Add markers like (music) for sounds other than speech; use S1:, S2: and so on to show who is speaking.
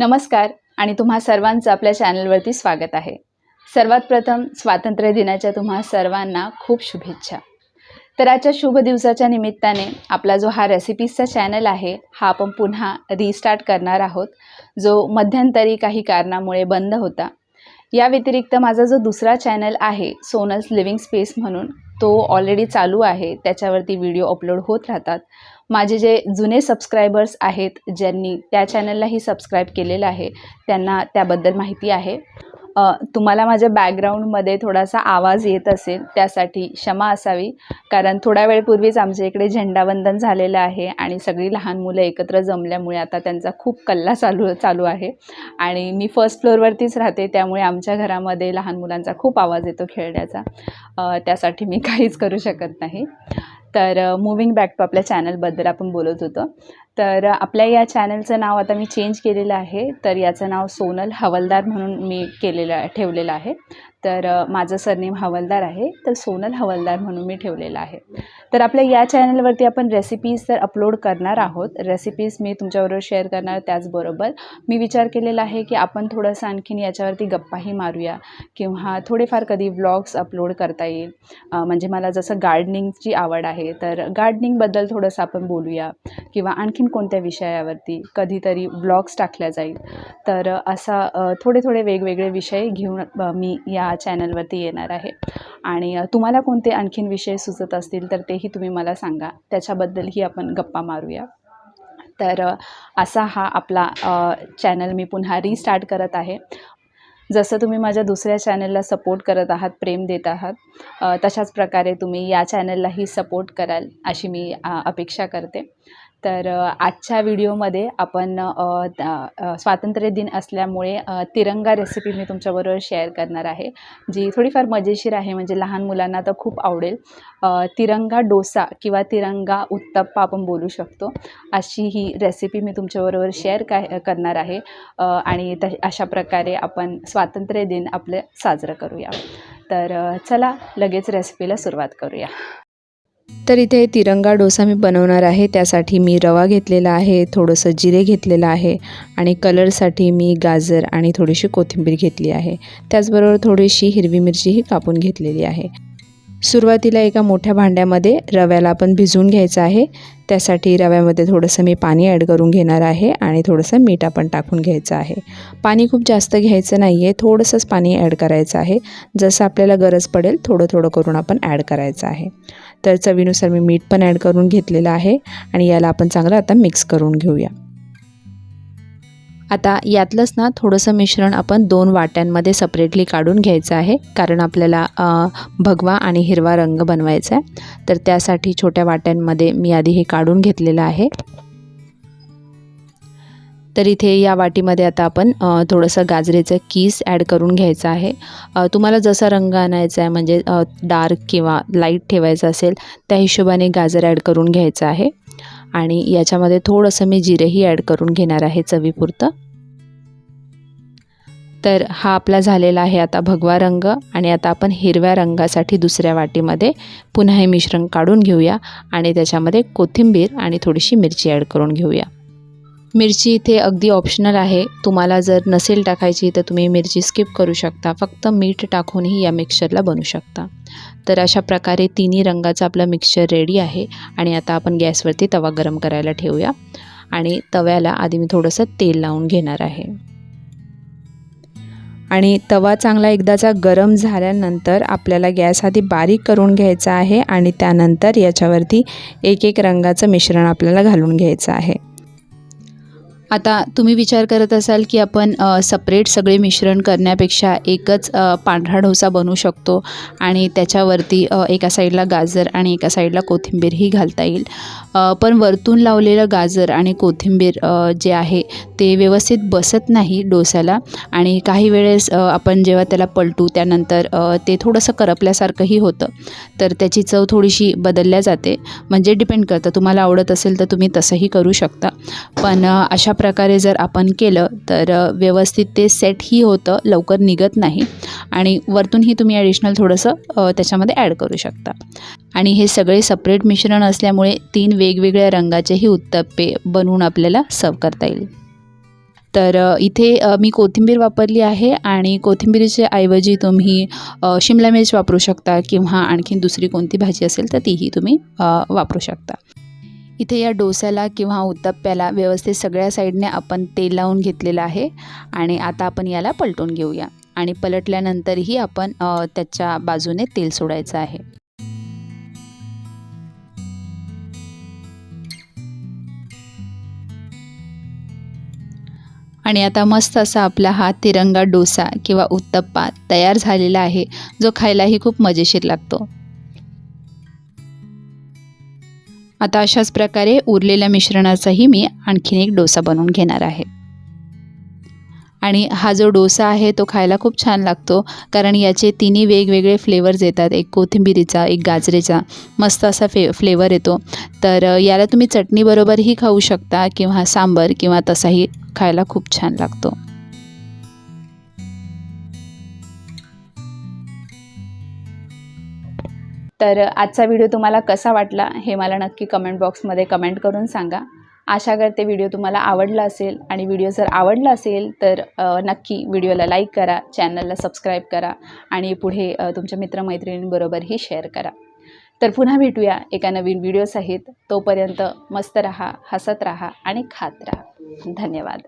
S1: नमस्कार आणि तुम्हा सर्वांचं आपल्या चॅनलवरती स्वागत आहे. सर्वात प्रथम स्वातंत्र्य दिनाच्या तुम्हा सर्वांना खूप शुभेच्छा. तर आजच्या शुभ दिवसाच्या निमित्ताने आपला जो हा रेसिपीजचा चॅनल आहे हा आपण पुन्हा रिस्टार्ट करणार आहोत. जो मध्यंतरी काही कारणामुळे बंद होता. या व्यतिरिक्त माझा जो दुसरा चॅनल आहे सोनल्स लिव्हिंग स्पेस म्हणून तो ऑलरेडी चालू आहे त्याच्यावरती व्हिडिओ अपलोड होत राहतात. माझे जे जुने सबस्क्रायबर्स आहेत ज्यांनी त्या चॅनललाही सबस्क्राईब केलेलं आहे त्यांना त्याबद्दल माहिती आहे. तुम्हाला माझ्या बॅकग्राऊंडमध्ये थोडासा आवाज येत असेल त्यासाठी क्षमा असावी. कारण थोड्या वेळपूर्वीच आमच्या इकडे झेंडावंदन झालेलं आहे आणि सगळी लहान मुलं एकत्र जमल्यामुळे आता त्यांचा खूप कल्ला चालू चालू आहे. आणि मी फर्स्ट फ्लोअरवरतीच राहते त्यामुळे आमच्या घरामध्ये लहान मुलांचा खूप आवाज येतो खेळण्याचा. त्यासाठी मी (laughs) काहीच करू शकत नाही. तर मुव्हिंग बॅक टू आपल्या चॅनलबद्दल आपण बोलत होतो. तर आपल्या या चॅनलचं नाव आता मी चेंज केलेलं आहे. तर याचं नाव सोनल हवलदार म्हणून मी केलेलं आहे ठेवलेलं आहे. तर माझं सरनेम हवलदार आहे. तर सोनल हवलदार म्हणून मी ठेवलेलं आहे. तर आपल्या या चॅनलवरती आपण रेसिपीज तर अपलोड करणार आहोत. रेसिपीज मी तुमच्याबरोबर शेअर करणार त्याचबरोबर. मी विचार केलेला आहे की आपण थोडंसं आणखीन याच्यावरती गप्पाही मारूया किंवा थोडेफार कधी व्लॉग्स अपलोड करता येईल. म्हणजे मला जसं गार्डनिंगची आवड आहे तर गार्डनिंगबद्दल थोडंसं आपण बोलूया. किंवा आणखीन कोणत्या विषयावरती कधीतरी ब्लॉग्स टाकल्या जाईल. तर असा थोडे थोडे वेगवेगळे विषय घेऊन मी या चॅनलवरती येणार आहे. आणि तुम्हाला कोणते आणखीन विषय सुचत असतील तर तेही तुम्ही मला सांगा. त्याच्याबद्दलही आपण गप्पा मारूया. तर असा हा आपला चॅनल मी पुन्हा रिस्टार्ट करत आहे. जसं तुम्ही माझ्या दुसऱ्या चॅनलला सपोर्ट करत आहात प्रेम देत आहात तशाच प्रकारे तुम्ही या चॅनललाही सपोर्ट कराल अशी मी अपेक्षा करते. तर आजच्या व्हिडिओमध्ये आपण स्वातंत्र्यदिन स्वातंत्र्य दिन असल्यामुळे तिरंगा रेसिपी मी तुमच्याबरोबर शेअर करणार आहे जी थोडीफार मजेशीर आहे म्हणजे लहान मुलांना तर खूप आवडेल. तिरंगा डोसा किंवा तिरंगा उत्तप्पा आपण बोलू शकतो अशी ही रेसिपी मी तुमच्याबरोबर शेअर काय करणार आहे. आणि त अशा प्रकारे आपण स्वातंत्र्य दिन आपलं साजरं करूया. तर चला लगेच रेसिपीला सुरुवात करूया. तर इथे तिरंगा डोसा मी बनवणार आहे. त्यासाठी मी रवा घेतलेला आहे थोडंसं जिरे घेतलेलं आहे आणि कलरसाठी मी गाजर आणि थोडीशी कोथिंबीर घेतली आहे. त्याचबरोबर थोडीशी हिरवी मिरचीही कापून घेतलेली आहे. सुरुवातीला एका मोठ्या भांड्यामध्ये रव्याला आपण भिजवून घ्यायचं आहे. त्यासाठी रव्यामध्ये थोडंसं मी पाणी ॲड करून घेणार आहे आणि थोडंसं मीठ आपण टाकून घ्यायचं आहे. पाणी खूप जास्त घ्यायचं नाही आहे थोडंसंच पाणी ॲड करायचं आहे. जसं आपल्याला गरज पडेल थोडं थोडं करून आपण ॲड करायचं आहे. तर चवीनुसार मी मीठ पण ॲड करून घेतलेलं आहे आणि याला आपण चांगलं आता मिक्स करून घेऊया. आता यातलंच ना थोडंसं मिश्रण आपण दोन वाट्यांमध्ये सपरेटली काढून घ्यायचं आहे. कारण आपल्याला भगवा आणि हिरवा रंग बनवायचा आहे. तर त्यासाठी छोट्या वाट्यांमध्ये मी आधी हे काढून घेतलेलं आहे. तर इथे या वाटीमध्ये आता आपण थोडंसं गाजरेचं कीस ॲड करून घ्यायचं आहे. तुम्हाला जसा रंग आणायचा आहे म्हणजे डार्क किंवा लाइट ठेवायचं असेल त्या हिशोबाने गाजर ॲड करून घ्यायचं आहे. आणि याच्यामध्ये थोडंसं मी जिरेही ॲड करून घेणार आहे चवीपुरतं. तर हा आपला झालेला आहे आता भगवा रंग आणि आता आपण हिरव्या रंगासाठी दुसऱ्या वाटीमध्ये पुन्हा हे मिश्रण काढून घेऊया आणि त्याच्यामध्ये कोथिंबीर आणि थोडीशी मिरची ॲड करून घेऊया. मिरची इथे अगदी ऑप्शनल आहे. तुम्हाला जर नसेल टाकायची तर तुम्ही मिरची स्किप करू शकता. फक्त मीठ टाकूनही या मिक्सरला बनवू शकता. तर अशा प्रकारे तिन्ही रंगाचं आपलं मिक्सचर रेडी आहे. आणि आता आपण गॅसवरती तवा गरम करायला ठेवूया. आणि तव्याला आधी मी थोडंसं तेल लावून घेणार आहे. आणि तवा चांगला एकदाचा गरम झाल्यानंतर आपल्याला गॅस आधी बारीक करून घ्यायचा आहे. आणि त्यानंतर याच्यावरती एक एक रंगाचं मिश्रण आपल्याला घालून घ्यायचं आहे. आता तुम्ही विचार करत असाल की आपण सपरेट सगळे मिश्रण करण्यापेक्षा एकच पांढरा डोसा बनवू शकतो आणि त्याच्यावरती एका साईडला गाजर आणि एका साईडला कोथिंबीरही घालता येईल. पण वरतून लावलेलं गाजर आणि कोथिंबीर जे आहे ते व्यवस्थित बसत नाही डोस्याला आणि काही वेळेस आपण जेव्हा त्याला पलटू त्यानंतर ते थोडंसं करपल्यासारखंही होतं. तर त्याची चव थोडीशी बदलल्या जाते. म्हणजे डिपेंड करतं. तुम्हाला आवडत असेल तर तुम्ही तसंही करू शकता. पण अशा प्रकारे जर आपण केलं तर व्यवस्थित ते सेटही होतं लवकर निघत नाही. आणि वरतूनही तुम्ही ॲडिशनल थोडंसं त्याच्यामध्ये ॲड करू शकता. आणि हे सगळे सपरेट मिश्रण असल्यामुळे तीन वेगवेगळ्या रंगाचेही उत्तप्पे बनवून आपल्याला सर्व करता येईल. तर इथे मी कोथिंबीर वापरली आहे आणि कोथिंबीरीच्या ऐवजी तुम्ही शिमला मिर्च वापरू शकता किंवा आणखीन दुसरी कोणती भाजी असेल तर तीही तुम्ही वापरू शकता. इथे या डोस्याला किंवा उत्तप्प्याला व्यवस्थित सगळ्या साईडने आपण तेल लावून घेतलेलं आहे आणि आता आपण याला पलटून घेऊया. आणि पलटल्यानंतरही आपण त्याच्या बाजूने तेल सोडायचं आहे. आणि आता मस्त असा आपला हा तिरंगा डोसा किंवा उत्तप्पा तयार झालेला आहे जो खायलाही खूप मजेशीर लागतो. आता अशाच प्रकारे उरलेल्या मिश्रणाचाही मी आणखीन एक डोसा बनवून घेणार आहे. आणि हा जो डोसा आहे तो खायला खूप छान लागतो कारण याचे तिन्ही वेगवेगळे फ्लेवर्स येतात. एक कोथिंबिरीचा एक गाजरेचा मस्त असा फे फ्लेवर येतो. तर याला तुम्ही चटणीबरोबरही खाऊ शकता किंवा सांबर किंवा तसाही खायला खूप छान लागतो. तर आजचा व्हिडिओ तुम्हाला कसा वाटला हे मला नक्की कमेंट बॉक्समध्ये कमेंट करून सांगा. आशा करते व्हिडिओ तुम्हाला आवडला असेल आणि व्हिडिओ जर आवडला असेल तर नक्की व्हिडिओला लाईक करा चॅनलला सबस्क्राईब करा आणि पुढे तुमच्या मित्रमैत्रिणींबरोबरही शेअर करा. तर पुन्हा भेटूया एका नवीन व्हिडिओसहित तोपर्यंत मस्त रहा हसत रहा आणि खात रहा. धन्यवाद.